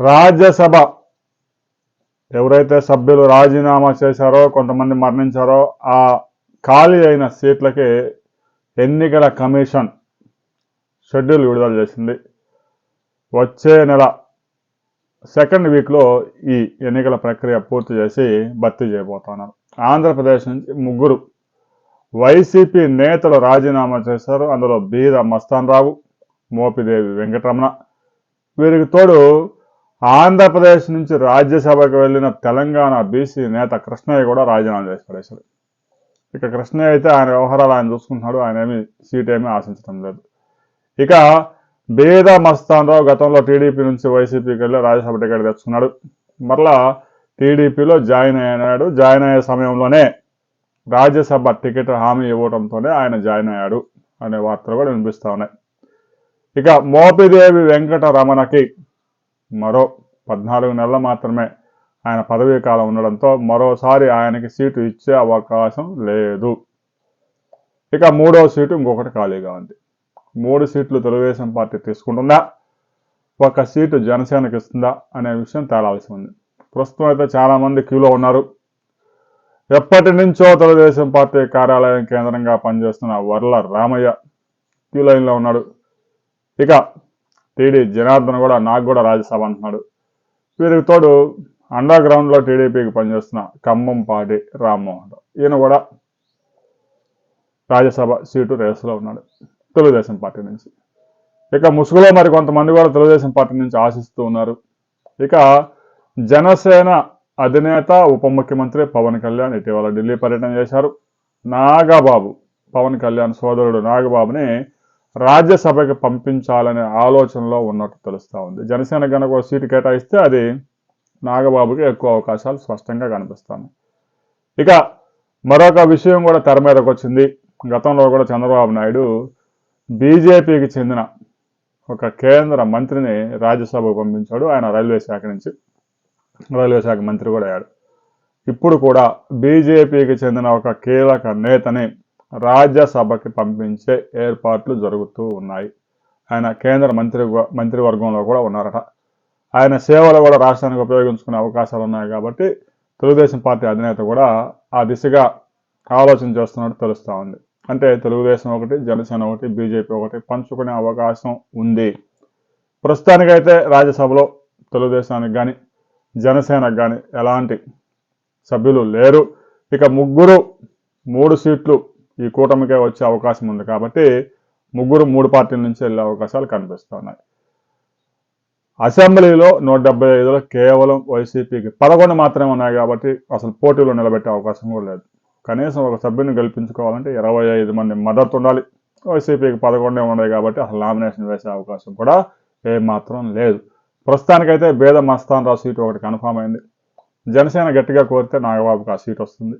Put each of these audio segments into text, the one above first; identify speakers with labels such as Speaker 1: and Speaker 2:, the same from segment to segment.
Speaker 1: రాజ్యసభ. ఎవరైతే సభ్యులు రాజీనామా చేశారో కొంతమంది మరణించారో ఆ ఖాళీ అయిన సీట్లకి ఎన్నికల కమిషన్ షెడ్యూల్ విడుదల చేసింది. వచ్చే నెల సెకండ్ వీక్లో ఈ ఎన్నికల ప్రక్రియ పూర్తి చేసి భర్తీ చేయబోతున్నారు. ఆంధ్రప్రదేశ్ నుంచి ముగ్గురు వైసీపీ నేతలు రాజీనామా చేశారు. అందులో బీద మస్తాన్ రావు మోపిదేవి వెంకటరమణ. వీరికి తోడు ఆంధ్రప్రదేశ్ నుంచి రాజ్యసభకు వెళ్ళిన తెలంగాణ బీసీ నేత కృష్ణయ్య కూడా రాజీనామా చేసి పడేశారు ఇక కృష్ణయ్య అయితే ఆయన వ్యవహారాలు ఆయన చూసుకుంటున్నాడు ఆయన ఏమి సీట్ ఏమీ ఆశించడం లేదు. ఇక బేద మస్తాన్రావు గతంలో టీడీపీ నుంచి వైసీపీకి వెళ్ళి రాజ్యసభ టికెట్ తెచ్చుకున్నాడు. మరలా టీడీపీలో జాయిన్ అయ్యాడు జాయిన్ అయ్యే సమయంలోనే రాజ్యసభ టికెట్ హామీ ఇవ్వడంతోనే ఆయన జాయిన్ అయ్యాడు అనే వార్తలు కూడా వినిపిస్తూ ఉన్నాయి. ఇక మోపిదేవి వెంకట రమణకి మరో పద్నాలుగు నెలలు మాత్రమే ఆయన పదవీ కాలం ఉండడంతో మరోసారి ఆయనకి సీటు ఇచ్చే అవకాశం లేదు. ఇక మూడో సీటు ఇంకొకటి ఖాళీగా ఉంది. మూడు సీట్లు తెలుగుదేశం పార్టీ తీసుకుంటుందా? ఒక సీటు జనసేనకి ఇస్తుందా? అనే విషయం తేలాల్సి ఉంది. ప్రస్తుతం అయితే చాలామంది క్యూలో ఉన్నారు. ఎప్పటి నుంచో తెలుగుదేశం పార్టీ కార్యాలయం కేంద్రంగా పనిచేస్తున్న వర్ల రామయ్య క్యూ లైన్లో ఉన్నాడు. ఇక టీడీ జనార్దన్ కూడా నాకు కూడా రాజ్యసభ అంటున్నాడు. వీరికి తోడు అండర్ గ్రౌండ్లో టీడీపీకి పనిచేస్తున్న ఖమ్మం పాటి రామ్మోహన్ రావు. ఈయన కూడా రాజ్యసభ సీటు రేసులో ఉన్నాడు తెలుగుదేశం పార్టీ నుంచి. ఇక ముసుగులో మరి కొంతమంది కూడా తెలుగుదేశం పార్టీ నుంచి ఆశిస్తూ ఉన్నారు. ఇక జనసేన అధినేత ఉప ముఖ్యమంత్రి పవన్ కళ్యాణ్ ఇటీవల ఢిల్లీ పర్యటన చేశారు. నాగబాబు పవన్ కళ్యాణ్ సోదరుడు నాగబాబుని రాజ్యసభకి పంపించాలనే ఆలోచనలో ఉన్నట్టు తెలుస్తూ ఉంది. జనసేన కనుక ఒక సీటు కేటాయిస్తే అది నాగబాబుకి ఎక్కువ అవకాశాలు స్పష్టంగా కనిపిస్తాను. ఇక మరొక విషయం కూడా తెర మీదకి వచ్చింది. గతంలో కూడా చంద్రబాబు నాయుడు బీజేపీకి చెందిన ఒక కేంద్ర మంత్రిని రాజ్యసభకు పంపించాడు. ఆయన రైల్వే శాఖ నుంచి రైల్వే శాఖ మంత్రి కూడా అయ్యాడు. ఇప్పుడు కూడా బీజేపీకి చెందిన ఒక కీలక నేతని రాజ్యసభకి పంపించే ఏర్పాట్లు జరుగుతూ ఉన్నాయి. ఆయన కేంద్ర మంత్రి మంత్రివర్గంలో కూడా ఉన్నారట. ఆయన సేవలు కూడా రాష్ట్రానికి ఉపయోగించుకునే అవకాశాలు ఉన్నాయి కాబట్టి తెలుగుదేశం పార్టీ అధినేత కూడా ఆ దిశగా ఆలోచన చేస్తున్నట్టు తెలుస్తూ ఉంది. అంటే తెలుగుదేశం ఒకటి జనసేన ఒకటి బీజేపీ ఒకటి పంచుకునే అవకాశం ఉంది. ప్రస్తుతానికైతే రాజ్యసభలో తెలుగుదేశానికి కానీ జనసేనకు కానీ ఎలాంటి సభ్యులు లేరు. ఇక ముగ్గురు మూడు సీట్లు ఈ కూటమికే వచ్చే అవకాశం ఉంది కాబట్టి ముగ్గురు మూడు పార్టీల నుంచి వెళ్ళే అవకాశాలు కనిపిస్తున్నాయి అసెంబ్లీలో నూట డెబ్బై ఐదులో కేవలం వైసీపీకి పదకొండు మాత్రమే ఉన్నాయి కాబట్టి అసలు పోటీలో నిలబెట్టే అవకాశం కూడా లేదు. కనీసం ఒక సభ్యుని గెలిపించుకోవాలంటే ఇరవై ఐదు మంది మద్దతు ఉండాలి. వైసీపీకి పదకొండే ఉన్నాయి కాబట్టి అసలు నామినేషన్ వేసే అవకాశం కూడా ఏమాత్రం లేదు. ప్రస్తుతానికైతే బేద మస్తాన్ రావు సీటు ఒకటి కన్ఫామ్ అయింది. జనసేన గట్టిగా కోరితే నాగబాబుకి ఆ సీట్ వస్తుంది.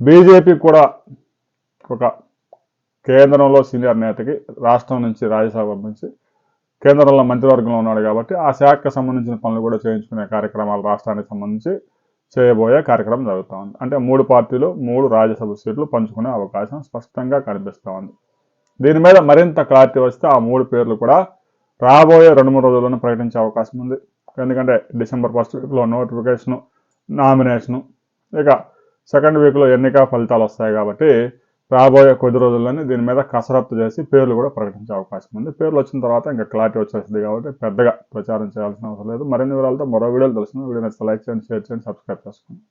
Speaker 1: బీజేపీ కూడా ఒక కేంద్రంలో సీనియర్ నేతకి రాష్ట్రం నుంచి రాజ్యసభ నుంచి కేంద్రంలో మంత్రివర్గంలో ఉన్నాడు కాబట్టి ఆ శాఖకు సంబంధించిన పనులు కూడా చేయించుకునే కార్యక్రమాలు రాష్ట్రానికి సంబంధించి చేయబోయే కార్యక్రమం జరుగుతూ ఉంది. అంటే మూడు పార్టీలు మూడు రాజ్యసభ సీట్లు పంచుకునే అవకాశం స్పష్టంగా కనిపిస్తూ ఉంది. దీని మీద మరింత క్లారిటీ వస్తే ఆ మూడు పేర్లు కూడా రాబోయే రెండు మూడు రోజుల్లోనే ప్రకటించే అవకాశం ఉంది. ఎందుకంటే డిసెంబర్ ఫస్ట్ వీక్లో నోటిఫికేషను నామినేషను ఇక సెకండ్ వీక్లో ఎన్నిక ఫలితాలు వస్తాయి కాబట్టి రాబోయే కొద్ది రోజుల్లోనే దీని మీద కసరత్తు చేసి పేర్లు కూడా ప్రకటించే అవకాశం ఉంది. పేర్లు వచ్చిన తర్వాత ఇంకా క్లారిటీ వచ్చేస్తుంది కాబట్టి పెద్దగా ప్రచారం చేయాల్సిన అవసరం లేదు. మరిన్ని వివరాలతో మరో వీడియోలు తెలుసుకుని వీడియో నచ్చితే లైక్ చేయండి షేర్ చేయండి సబ్స్క్రైబ్ చేసుకోండి.